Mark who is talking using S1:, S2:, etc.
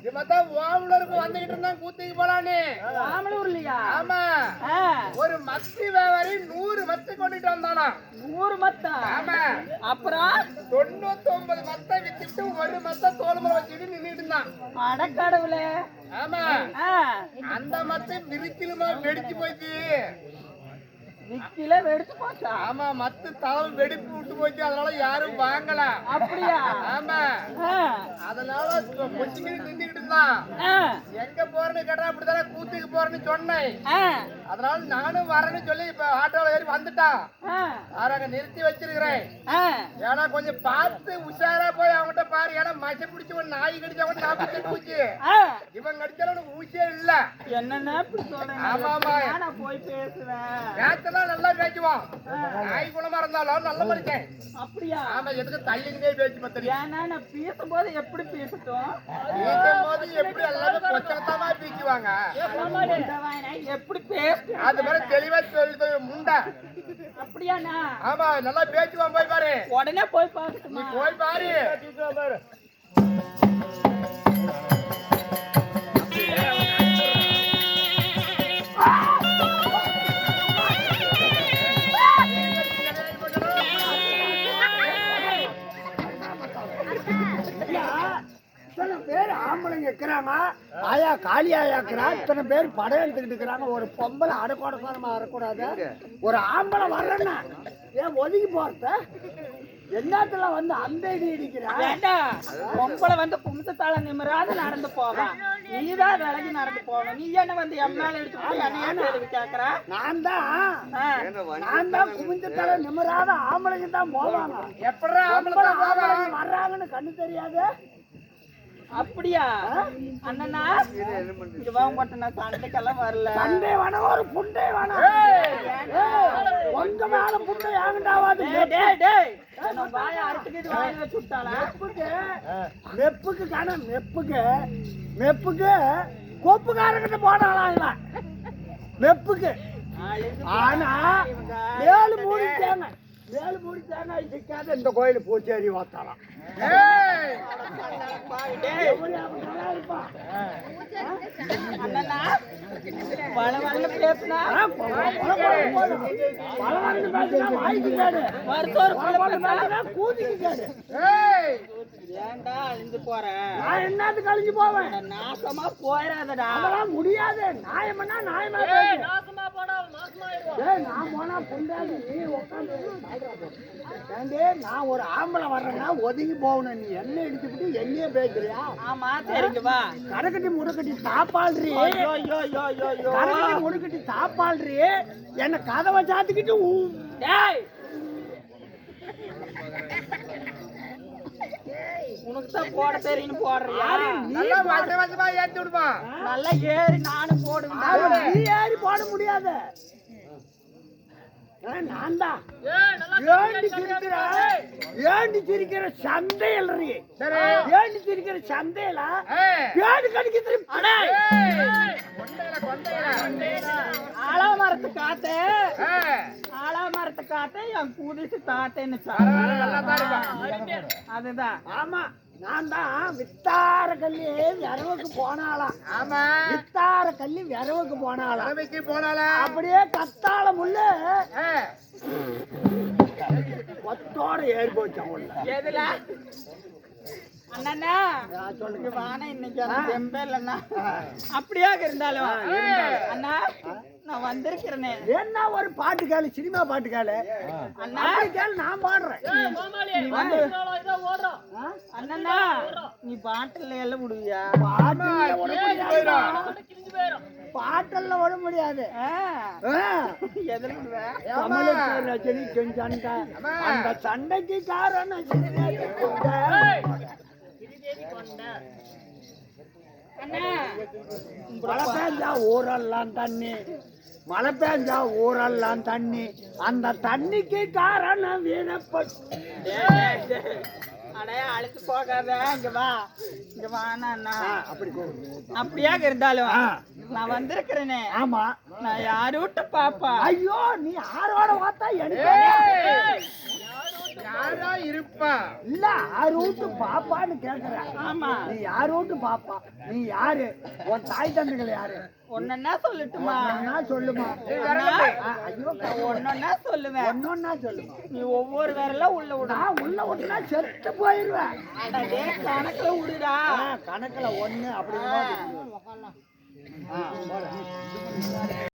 S1: இது பார்த்தா ஓமலூருக்கு வந்துகிட்டு இருந்தா கூத்திக்கு போலான்னு. ஆமா. ஒரு மத்தி வியாபாரி நூறு மத்தி கொண்டுட்டு வந்தானா?
S2: நூறு மத்தா?
S1: ஆமா.
S2: அப்புறம்?
S1: தொண்ணூத்தி ஒன்பது மத்தை வித்துட்டு ஒரு மத்த தோல்மலை வச்சுட்டு நின்னுட்டு இருந்தான்.
S2: அடக்கடவுளே.
S1: ஆமா. அந்த மத்தை விரித்திலுமா வெடிச்சு போச்சு.
S2: விக்கில வெடிச்சு போச்சா?
S1: ஆமா மத்து தலை வெடிப்பு விட்டு போச்சு அதனால யாரும் வாங்கல.
S2: அப்படியா?
S1: ஆமா. அதனால கொச்சிக்கிட்டு நின்றுகிட்டு இருந்தான். எங்க போறேன்னு கேட்டா அப்படித்தானே கூத்துக்கு போறேன்னு சொன்னேன். அதனால நானும் வரேன்னு சொல்லி இப்ப ஆட்டோல ஏறி வந்துட்டான். அங்க நிறுத்தி வச்சிருக்கிறேன். ஏன்னா கொஞ்சம் பார்த்து உஷாரா போய் அவன்கிட்ட பாரு. ஏன்னா மச்ச பிடிச்சவன் நாய் கடிச்சவன் நாற்பத்தி ஊச்சி
S2: ஆ,
S1: இவன் கடிச்சாலும் ஊசியே இல்ல.
S2: சொல்றீங்க?
S1: ஆமா, ஆமா.
S2: போய் பேசுவேன்.
S1: நல்லா பேசுவான் நாய் குணமா இருந்தாலும் நல்ல மனுஷன்.
S2: அப்படியா?
S1: ஆமா எதுக்கு தள்ளிக்கிட்டே பேச்சு பத்திரி?
S2: ஏன்னா நான் பேசும்போது எப்படி பேசட்டும்?
S1: பேசும் போது எப்படி எல்லாமே கொச்சகத்தமா பேசுவாங்க
S2: எப்படி பேசட்டும்?
S1: அது மாதிரி தெளிவா சொல்லி முண்டை.
S2: அப்படியாண்ணா
S1: ஆமா நல்லா பேசுவான் போய் பாரு.
S2: உடனே போய்
S1: நீ
S2: பார்க்கட்டுமா
S1: போய் பாரு.
S3: ஆம்பளைங்க இருக்கிறாங்க. ஆயா காளி ஆயா இருக்கிறா. இத்தனை பேர் படம் எடுத்துக்கிட்டு இருக்கிறாங்க. ஒரு பொம்பளை அடக்கோடசானமா வரக்கூடாது. ஒரு ஆம்பளை வர்றேன்னா ஏன் ஒதுங்கி போறத? என்னத்துல வந்து இடிக்கிறா
S2: வேண்டாம் பொம்பளை வந்து கும்சத்தால நிமிராது நடந்து போவான் நீதான் விலகி நடந்து போகணும் நீ என்ன வந்து என் மேல எடுத்து கேக்குற?
S3: நான் தான். நான் தான் குமிஞ்சத்தால நிமிராத ஆம்பளைங்க தான் போவாங்க.
S1: எப்படா ஆம்பளை
S3: வர்றாங்கன்னு கண்ணு தெரியாது.
S2: அப்படியா? அண்ணனா? இங்க வா உங்கள்கிட்ட நான் சண்டைக்கெல்லாம் வரல.
S3: சண்டை வேணாம் ஒரு புண்டை ஏய், உங்க மேல புண்டை ஆகண்டாவாது
S2: டேய், டேய், வாயை அறுத்துக்கிட்டு வாயில வச்சு விட்டாளா?
S3: மெப்புக்கு மெப்புக்கு காண மெப்புக்கு மெப்புக்கு கொப்புக்காரங்கிட்ட போனாங்களா மெப்புக்கு ஆனா. ஏழு மூடி தேங்காய் ஏழு மூடி தேங்காய் சிக்காத இந்த கோயில் பூச்சேரி வாத்தாலாம் நான்
S2: ஏன்டா அழிஞ்சு போற?
S3: என்னத்துக்கு கழிஞ்சு போவேன்?
S2: நான் நாசமா போயிடாதடா
S3: அதெல்லாம் முடியாது. நியாயம்னா நியாயமா பேசு. ஏய், நான் போனா பொண்டாட்டி நீ உட்காந்து நான் ஒரு ஆம்பளை வர்றேன்னா ஒதுங்கி போகணும். நீ என்ன இடிச்சுக்கிட்டு என்னையே பேசுறியா
S2: ஆமா சரிங்க வா.
S3: கடைக்கட்டி முடுக்கட்டி சாப்பாடுறி
S2: ஐயோ ஐயோ ஐயோ ஐயோ ஐயோ.
S3: கடைக்கட்டி முடுக்கட்டி சாப்பாடுறி என்ன கதவை சாத்திக்கிட்டு
S2: டேய். உனக்கு தான் போட தெரியும்னு போடுறியா?
S1: நல்லா வச வசமா ஏத்தி
S2: நல்லா ஏறி நானும் போடுவேன்.
S3: நீ ஏறி போட முடியாது. நான் தான். ஏண்டி சிரிக்கிற? ஏண்டி சிரிக்கிற? சந்தையில் ஏண்டி சிரிக்கிற? சந்தையில ஏடு கடிக்க திரும்பி அடே!
S1: ஏய், கொண்டையில கொண்டையில
S2: ஆலா மரத்து காத்து
S1: ஏய்,
S2: ஆலா மரத்து காத்து என் புதுசு
S1: இருப்பான்.
S2: அதுதான்.
S3: ஆமா. நான் தான் வித்தார கல்லி விரவுக்கு போனாலாம்
S1: ஆமா.
S3: வித்தார கல்லி விரவுக்கு போனாலாம்
S1: தலைமைக்கு போனால
S3: அப்படியே கத்தால முள்ளு
S1: ஏய்,
S3: கொத்தோட ஏறி போச்சான் உள்ள
S2: எதுல? அண்ணா சொல்லுங்க. வானா இன்னைக்கு தெம்பே இல்லைண்ணா அப்படியே இருந்தாலும்? அண்ணா நான் வந்திருக்கிறேனே.
S3: என்ன ஒரு பாட்டு கேளு சினிமா பாட்டு கேளு.
S2: அண்ணா.
S3: நான் பாடுறேன்.
S2: அண்ணா நீ பாட்டில் எல்லாம் விடுவியா?
S3: பாட்டுல விட முடியாது. சண்டை அந்த சண்டைக்கு காரணம் மழை பெஞ்சா ஊரெல்லாம் தண்ணி. மழை பெஞ்சா ஊரெல்லாம் தண்ணி. அந்த தண்ணிக்கு காரணம் வீணப்பட்டு
S2: டேய், டேய். அடே அழைச்சு போகாத. இங்க வா. இங்க
S3: அப்படி கூப்பிடு.
S2: அப்படியாக இருந்தாலும். நான் வந்திருக்கிறேனே.
S3: ஆமா.
S2: நான் யாரு விட்டு பாப்பா?
S3: ஐயோ நீ யாரோட பார்த்தா எனக்கு
S1: யாரா இருப்பா.
S3: இல்ல யார் வீட்டு பாப்பான்னு கேக்குறேன்
S2: ஆமா.
S3: நீ யார் வீட்டு பாப்பா? நீ யாரு? உன் தாய் தந்தைகள் யாரு?
S2: ஒன்னொன்னா சொல்லட்டுமா?
S3: ஒன்னா சொல்லுமா? ஐயோ
S2: ஒன்னொன்னா சொல்லுவேன்.
S3: ஒன்னொன்னா சொல்லுமா?
S2: நீ ஒவ்வொரு விரல உள்ள விடா.
S3: நான் உள்ள விட்டுனா செத்து போயிருவேன்.
S2: கணக்குல விடுடா
S3: கணக்குல ஒண்ணு அப்படின்னா